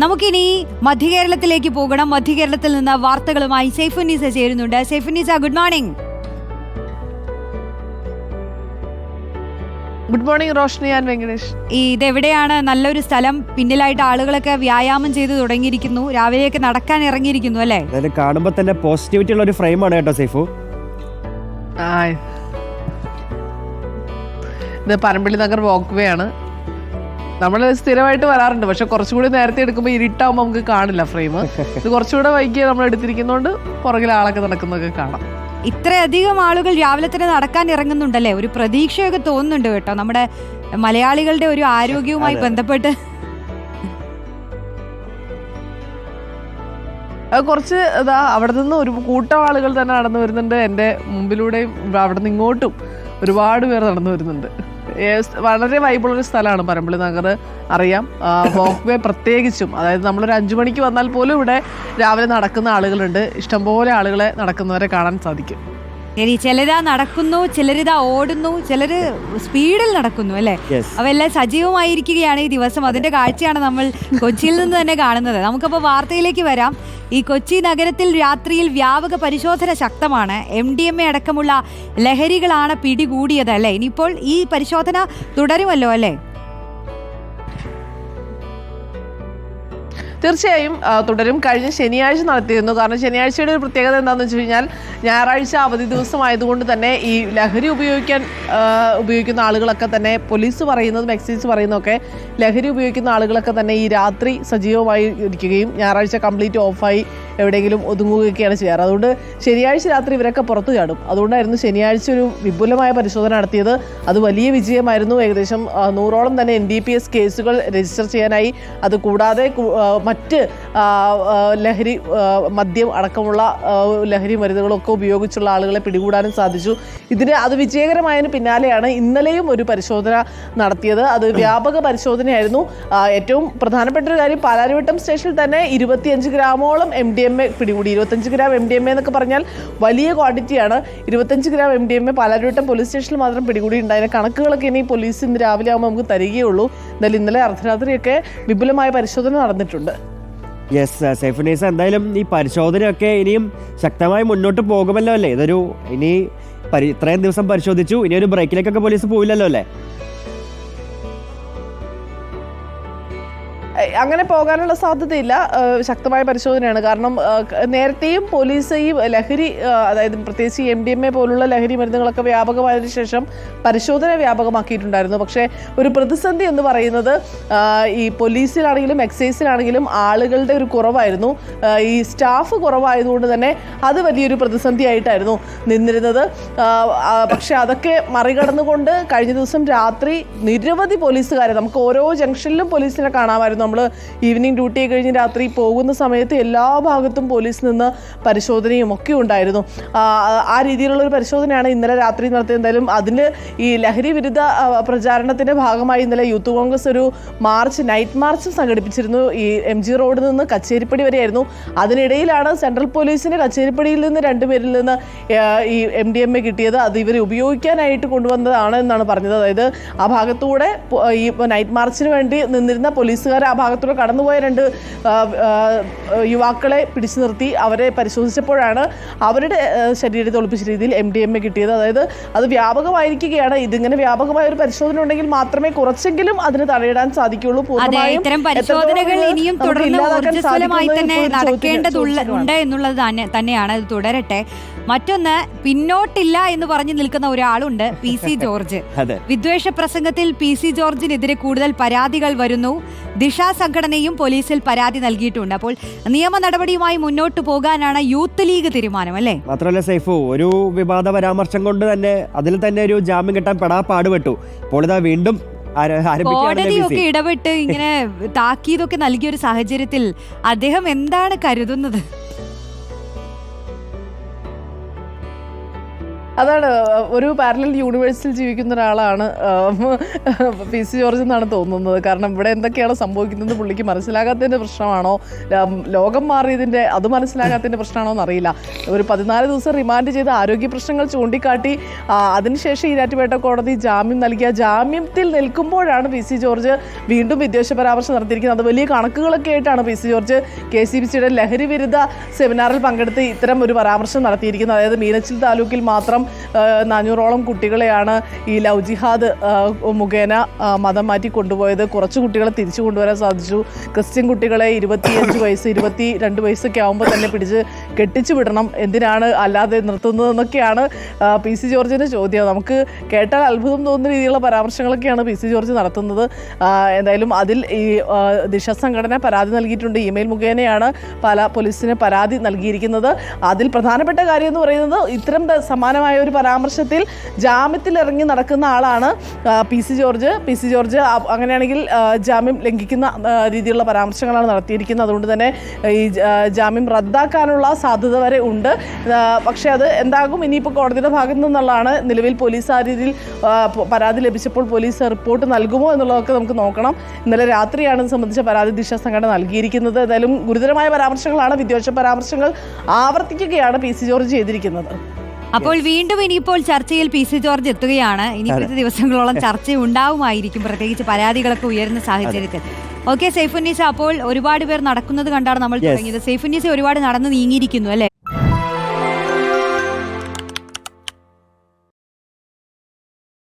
നമുക്കിനി മധ്യകേരളത്തിലേക്ക് പോകണം. മധ്യകേരളത്തിൽ നിന്ന് വാർത്തകളുമായി സൈഫുന്നീസ ചേരുന്നുണ്ട്. Saifunnisa good morning. Good morning Roshni and Venkatesh. ഈ ഇതെവിടെയാണ്? നല്ലൊരു സ്ഥലം. പിന്നിലായിട്ട് ആളുകളൊക്കെ വ്യായാമം ചെയ്തു തുടങ്ങിയിരിക്കുന്നു. രാവിലെയൊക്കെ നടക്കാൻ ഇറങ്ങിയിരിക്കുന്നു അല്ലേ? അതായത് കാണുമ്പോൾ തന്നെ പോസിറ്റിവിറ്റി ഉള്ള ഒരു ഫ്രെയിമാണ് കേട്ടോ സൈഫു ആയ്. ഇത് പനമ്പള്ളി നഗർ വോക്ക് വേ ആണ്. നമ്മൾ സ്ഥിരമായിട്ട് വരാറുണ്ട്. പക്ഷെ കുറച്ചുകൂടി നേരത്തെ എടുക്കുമ്പോൾ ഇരിട്ടാവുമ്പോൾ നമുക്ക് കാണില്ല ഫ്രെയിം ഇത് കുറച്ചുകൂടെ വൈകിയ നമ്മൾ എടുത്തിരിക്കുന്നതുകൊണ്ട് പുറകിൽ ആളൊക്കെ നടക്കുന്നതൊക്കെ കാണാം. ഇത്രയധികം ആളുകൾ രാവിലെ തന്നെ നടക്കാൻ ഇറങ്ങുന്നുണ്ടല്ലേ? ഒരു പ്രതീക്ഷയൊക്കെ തോന്നുന്നുണ്ട് കേട്ടോ. നമ്മുടെ മലയാളികളുടെ ഒരു ആരോഗ്യവുമായി ബന്ധപ്പെട്ട്. കുറച്ച് ഇതാ അവിടെ നിന്ന് ഒരു കൂട്ടം ആളുകൾ തന്നെ നടന്നു വരുന്നുണ്ട്. എന്റെ മുമ്പിലൂടെയും അവിടെ നിന്ന് ഇങ്ങോട്ടും ഒരുപാട് പേർ നടന്നു വരുന്നുണ്ട്. വളരെ വൈബുള്ളൊരു സ്ഥലമാണ് പരമ്പള്ളി നഗർ. അറിയാം. വോക്ക് വേ പ്രത്യേകിച്ചും അതായത് നമ്മളൊരു അഞ്ചു മണിക്ക് വന്നാൽ പോലും ഇവിടെ രാവിലെ നടക്കുന്ന ആളുകളുണ്ട്. ഇഷ്ടംപോലെ ആളുകളെ നടക്കുന്നവരെ കാണാൻ സാധിക്കും. ശരി ചിലരാ നടക്കുന്നു ചിലരിതാ ഓടുന്നു ചിലര് സ്പീഡിൽ നടക്കുന്നു അല്ലേ? അവയെല്ലാം സജീവമായിരിക്കുകയാണ് ഈ ദിവസം. അതിന്റെ കാഴ്ചയാണ് നമ്മൾ കൊച്ചിയിൽ നിന്ന് തന്നെ കാണുന്നത്. നമുക്കപ്പോൾ വാർത്തയിലേക്ക് വരാം. ഈ കൊച്ചി നഗരത്തിൽ രാത്രിയിൽ വ്യാപക പരിശോധന ശക്തമാണ്. എം ഡി എം എ അടക്കമുള്ള ലഹരികളാണ് പിടികൂടിയത് അല്ലേ? ഇനിയിപ്പോൾ ഈ പരിശോധന തുടരുമല്ലോ അല്ലേ? തീർച്ചയായും തുടരും. കഴിഞ്ഞ ശനിയാഴ്ച നടത്തിയിരുന്നു. കാരണം ശനിയാഴ്ചയുടെ ഒരു പ്രത്യേകത എന്താണെന്ന് വെച്ച് കഴിഞ്ഞാൽ ഞായറാഴ്ച അവധി ദിവസമായതുകൊണ്ട് തന്നെ ഈ ലഹരി ഉപയോഗിക്കാൻ ഉപയോഗിക്കുന്ന ആളുകളൊക്കെ തന്നെ പോലീസ് പറയുന്നതും എക്സൈസ് പറയുന്നതൊക്കെ ലഹരി ഉപയോഗിക്കുന്ന ആളുകളൊക്കെ തന്നെ ഈ രാത്രി സജീവമായി ഇരിക്കുകയും ഞായറാഴ്ച കംപ്ലീറ്റ് ഓഫായി എവിടെയെങ്കിലും ഒതുങ്ങുകയൊക്കെയാണ് ചെയ്യാറ്. അതുകൊണ്ട് ശനിയാഴ്ച രാത്രി ഇവരൊക്കെ പുറത്തു ചാടും. അതുകൊണ്ടായിരുന്നു ശനിയാഴ്ച ഒരു വിപുലമായ പരിശോധന നടത്തിയത്. അത് വലിയ വിജയമായിരുന്നു. ഏകദേശം നൂറോളം തന്നെ എൻ ഡി പി എസ് കേസുകൾ രജിസ്റ്റർ ചെയ്യാനായി. അത് കൂടാതെ മറ്റ് ലഹരി മദ്യം അടക്കമുള്ള ലഹരി മരുന്നുകളൊക്കെ ഉപയോഗിച്ചുള്ള ആളുകളെ പിടികൂടാനും സാധിച്ചു. ഇതിന് അത് വിജയകരമായതിന് പിന്നാലെയാണ് ഇന്നലെയും ഒരു പരിശോധന നടത്തിയത്. അത് വ്യാപക പരിശോധനയായിരുന്നു. ഏറ്റവും പ്രധാനപ്പെട്ട ഒരു കാര്യം പാലാരിവട്ടം സ്റ്റേഷനിൽ തന്നെ ഇരുപത്തിയഞ്ച് ഗ്രാമോളം എം ഡി എം എ പിടികൂടി. ഇരുപത്തഞ്ച് gram M D M A എന്നൊക്കെ പറഞ്ഞാൽ വലിയ ക്വാണ്ടിറ്റിയാണ് ഇരുപത്തഞ്ച് gram M D M A Palarivattom police സ്റ്റേഷനിൽ മാത്രം പിടികൂടിയിട്ടുണ്ട്. അതിന്റെ കണക്കുകളൊക്കെ ഇനി പോലീസ് ഇന്ന് രാവിലെ ആകുമ്പോൾ നമുക്ക് തരികയുള്ളൂ. എന്നാലും ഇന്നലെ അർദ്ധരാത്രിയൊക്കെ വിപുലമായ പരിശോധന നടന്നിട്ടുണ്ട്. യെസ് സൈഫുനീസ എന്തായാലും ഈ പരിശോധനയൊക്കെ ഇനിയും ശക്തമായി മുന്നോട്ട് പോകുമല്ലോ അല്ലേ? ഇതൊരു ഇനി പരി ഇത്രയും ദിവസം പരിശോധിച്ചു. ഇനി ഒരു ബ്രേക്കിലേക്കൊക്കെ പോലീസ് പോവില്ലല്ലോ അല്ലേ? അങ്ങനെ പോകാനുള്ള സാധ്യതയില്ല. ശക്തമായ പരിശോധനയാണ്. കാരണം നേരത്തെയും പോലീസ് ഈ ലഹരി അതായത് പ്രത്യേകിച്ച് എം ഡി എം എ പോലുള്ള ലഹരി മരുന്നുകളൊക്കെ വ്യാപകമായതിനു ശേഷം പരിശോധന വ്യാപകമാക്കിയിട്ടുണ്ടായിരുന്നു. പക്ഷേ ഒരു പ്രതിസന്ധി എന്ന് പറയുന്നത് ഈ പോലീസിലാണെങ്കിലും എക്സൈസിലാണെങ്കിലും ആളുകളുടെ ഒരു കുറവായിരുന്നു. ഈ സ്റ്റാഫ് കുറവായതുകൊണ്ട് തന്നെ അത് വലിയൊരു പ്രതിസന്ധിയായിട്ടായിരുന്നു നിന്നിരുന്നത്. പക്ഷേ അതൊക്കെ മറികടന്നുകൊണ്ട് കഴിഞ്ഞ ദിവസം രാത്രി നിരവധി പോലീസുകാരെ നമുക്ക് ഓരോ ജംഗ്ഷനിലും പോലീസിനെ കാണാമായിരുന്നു. നമ്മൾ ഈവനിങ് ഡ്യൂട്ടി കഴിഞ്ഞ് രാത്രി പോകുന്ന സമയത്ത് എല്ലാ ഭാഗത്തും പോലീസ് നിന്ന് പരിശോധനയും ഒക്കെ ഉണ്ടായിരുന്നു. ആ, രീതിയിലുള്ള ഒരു പരിശോധനയാണ് ഇന്നലെ രാത്രി നടത്തിയത്. എന്തായാലും അതിന് ഈ ലഹരി വിരുദ്ധ പ്രചാരണത്തിന്റെ ഭാഗമായി ഇന്നലെ യൂത്ത് കോൺഗ്രസ് ഒരു മാർച്ച് നൈറ്റ് മാർച്ച് സംഘടിപ്പിച്ചിരുന്നു. ഈ എം ജി റോഡിൽ നിന്ന് കച്ചേരിപ്പടി വരെയായിരുന്നു. അതിനിടയിലാണ് സെൻട്രൽ പോലീസിന് കച്ചേരിപ്പടിയിൽ നിന്ന് രണ്ടുപേരിൽ നിന്ന് ഈ എം ഡി എം എ കിട്ടിയത്. അത് ഇവർ ഉപയോഗിക്കാനായിട്ട് കൊണ്ടുവന്നതാണ് എന്നാണ് പറഞ്ഞത്. അതായത് ആ ഭാഗത്തൂടെ ഈ നൈറ്റ് മാർച്ചിന് വേണ്ടി നിന്നിരുന്ന പോലീസുകാർ ആ ഭാഗത്തൂടെ കടന്നുപോയ രണ്ട് യുവാക്കളെ പിടിച്ചു നിർത്തി അവരെ പരിശോധിച്ചപ്പോഴാണ് അവരുടെ ശരീരത്തെ ഒളിപ്പിച്ച രീതിയിൽ എം ഡി എം എ കിട്ടിയത്. അതായത് അത് വ്യാപകമായിരിക്കുകയാണ്. ഇതിങ്ങനെ വ്യാപകമായ ഒരു പരിശോധന ഉണ്ടെങ്കിൽ മാത്രമേ കുറച്ചെങ്കിലും അതിന് തടയിടാൻ സാധിക്കുള്ളൂ പൂർണമായും ഇത്തരം പരിശോധനകൾ ഇനിയും തുടർന്ന് ഊർജസ്വലമായി തന്നെ എന്നുള്ളത് തന്നെയാണ്. ഇത് തുടരട്ടെ. മറ്റൊന്ന് പിന്നോട്ടില്ല എന്ന് പറഞ്ഞു നിൽക്കുന്ന ഒരാളുണ്ട് പി സി ജോർജ്. വിദ്വേഷ പ്രസംഗത്തിൽ പി സി ജോർജിനെതിരെ കൂടുതൽ പരാതികൾ വരുന്നു. ദിശ സംഘടനയും പോലീസിൽ പരാതി നൽകിയിട്ടുണ്ട്. അപ്പോൾ നിയമ നടപടിയുമായി മുന്നോട്ട് പോകാനാണ് യൂത്ത് ലീഗ് തീരുമാനം അല്ലേ? മാത്രമല്ല സൈഫു ഒരു വിവാദ പരാമർശം കൊണ്ട് തന്നെ അതിൽ തന്നെ ഒരു ജാമ്യം കിട്ടാൻ പെടാ പാടുപെട്ടു. ഇപ്പോൾ ഇതാ വീണ്ടും കോടതിയൊക്കെ. ഇടപെട്ട് ഇങ്ങനെ താക്കീതൊക്കെ നൽകിയ ഒരു സാഹചര്യത്തിൽ അദ്ദേഹം എന്താണ് കരുതുന്നത്? അതാണ് ഒരു പാരലൽ യൂണിവേഴ്സിൽ ജീവിക്കുന്ന ഒരാളാണ് പി സി ജോർജ് എന്നാണ് തോന്നുന്നത്. കാരണം ഇവിടെ എന്തൊക്കെയാണ് സംഭവിക്കുന്നത് പുള്ളിക്ക് മനസ്സിലാകാത്തതിന്റെ പ്രശ്നമാണോ? ലോകം മാറിയതിന്റെ അത് മനസ്സിലാകാത്തതിന്റെ പ്രശ്നമാണോ എന്നറിയില്ല. ഒരു പതിനാല് ദിവസം റിമാൻഡ് ചെയ്ത് ആരോഗ്യ പ്രശ്നങ്ങൾ ചൂണ്ടിക്കാട്ടി അതിനുശേഷം ഈരാറ്റുപേട്ട കോടതി ജാമ്യം നൽകിയ ജാമ്യത്തിൽ നിൽക്കുമ്പോഴാണ് പി സി ജോർജ് വീണ്ടും വിദ്വേഷ പരാമർശം നടത്തിയിരിക്കുന്നത്. അത് വലിയ കണക്കുകളൊക്കെ ആയിട്ടാണ് P C George K C B സിയുടെ ലഹരി വിരുദ്ധ സെമിനാറിൽ പങ്കെടുത്ത് ഇത്തരം ഒരു പരാമർശം നടത്തിയിരിക്കുന്നത്. അതായത് മീനച്ചിൽ താലൂക്കിൽ മാത്രം നാനൂറോളം കുട്ടികളെയാണ് ഈ ലവ് ജിഹാദ് മുഖേന മതം മാറ്റി കൊണ്ടുപോയത്. കുറച്ച് കുട്ടികളെ തിരിച്ചു കൊണ്ടുവരാൻ സാധിച്ചു. ക്രിസ്ത്യൻ കുട്ടികളെ ഇരുപത്തിയഞ്ച് വയസ്സ് ഇരുപത്തി രണ്ട് വയസ്സൊക്കെ ആകുമ്പോൾ തന്നെ പിടിച്ച് കെട്ടിച്ചു വിടണം. എന്തിനാണ് അല്ലാതെ നിർത്തുന്നതെന്നൊക്കെയാണ് പി സി ജോർജിന്റെ ചോദ്യം. നമുക്ക് കേട്ടാൽ അത്ഭുതം തോന്നുന്ന രീതിയിലുള്ള പരാമർശങ്ങളൊക്കെയാണ് പി സി ജോർജ് നടത്തുന്നത്. എന്തായാലും അതിൽ ഈ ദിശ സംഘടന പരാതി നൽകിയിട്ടുണ്ട്. ഇമെയിൽ മുഖേനയാണ് പല പോലീസിന് പരാതി നൽകിയിരിക്കുന്നത്. അതിൽ പ്രധാനപ്പെട്ട കാര്യം എന്ന് പറയുന്നത് ഇത്തരം സമാനമായ ഒരു പരാമർശത്തിൽ ജാമ്യത്തിൽ ഇറങ്ങി നടക്കുന്ന ആളാണ് P C George. P C George അങ്ങനെയാണെങ്കിൽ ജാമ്യം ലംഘിക്കുന്ന രീതിയിലുള്ള പരാമർശങ്ങളാണ് നടത്തിയിരിക്കുന്നത്. അതുകൊണ്ട് തന്നെ ഈ ജാമ്യം റദ്ദാക്കാനുള്ള സാധ്യത വരെ ഉണ്ട്. പക്ഷേ അത് എന്താകും? ഇനിയിപ്പോൾ കോടതിയുടെ ഭാഗത്തു നിന്നുള്ളതാണ് നിലവിൽ പോലീസ് ആ രീതിയിൽ പരാതി ലഭിച്ചപ്പോൾ പോലീസ് റിപ്പോർട്ട് നൽകുമോ എന്നുള്ളതൊക്കെ നമുക്ക് നോക്കണം. ഇന്നലെ രാത്രിയാണ് ഇത് സംബന്ധിച്ച പരാതി ദിശ സംഘടന നൽകിയിരിക്കുന്നത്. ഏതായാലും ഗുരുതരമായ പരാമർശങ്ങളാണ് വിദ്വേഷ പരാമർശങ്ങൾ ആവർത്തിക്കുകയാണ് പി സി ജോർജ് ചെയ്തിരിക്കുന്നത്. അപ്പോൾ വീണ്ടും ഇനിയിപ്പോൾ ചർച്ചയിൽ പി സി ജോർജ് എത്തുകയാണ്. ഇനി ദിവസങ്ങളോളം ചർച്ച ഉണ്ടാവുമായിരിക്കും പ്രത്യേകിച്ച് പരാതികളൊക്കെ ഉയരുന്ന സാഹചര്യത്തിൽ. ഓക്കെ സൈഫുന്നീസ അപ്പോൾ ഒരുപാട് പേർ നടക്കുന്നത് കണ്ടാണ് നമ്മൾ. തുടങ്ങിയത് സൈഫുന്നീസ ഒരുപാട് നടന്ന് നീങ്ങിയിരിക്കുന്നു അല്ലേ